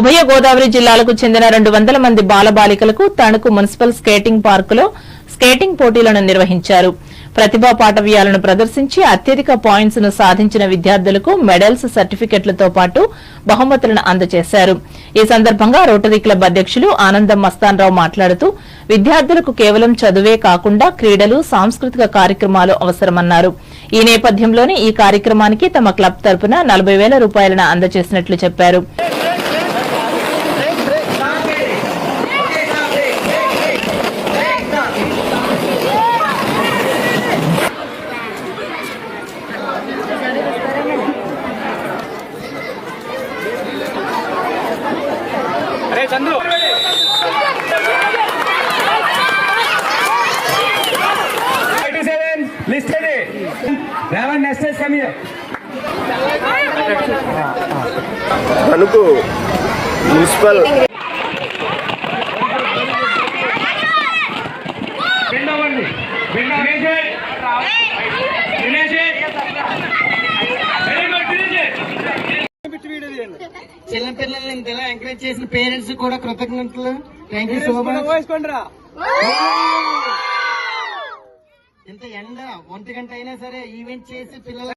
ఉభయ గోదావరి జిల్లాలకు చెందిన రెండు వందల మంది బాలబాలికలకు తణుకు మున్సిపల్ స్కేటింగ్ పార్కులో స్కేటింగ్ పోటీలను నిర్వహించారు. ప్రతిభా పాఠవ్యాలను ప్రదర్శించి అత్యధిక పాయింట్స్ను సాధించిన విద్యార్థులకు మెడల్స్ సర్టిఫికెట్లతో పాటు బహుమతులను అందజేశారు. ఈ సందర్భంగా రోటరీ క్లబ్ అధ్యకులు ఆనందం మస్తాన్రావు మాట్లాడుతూ విద్యార్థులకు కేవలం చదువే కాకుండా క్రీడలు సాంస్కృతిక కార్యక్రమాలు అవసరమన్నారు. ఈ నేపథ్యంలోనే ఈ కార్యక్రమానికి తమ క్లబ్ తరపున నలభై వేల రూపాయలను అందజేసినట్లు చెప్పారు. అరే Chandu seven list next Tanuku municipal bend. అవ్వండి చిన్న పిల్లల్ని ఇంతలా ఎంకరేజ్ చేసిన పేరెంట్స్ కూడా కృతజ్ఞతలు. థ్యాంక్ యూ సో మచ్ ఇంత ఎండ ఒంటి గంట అయినా సరే ఈవెంట్ చేసి పిల్లల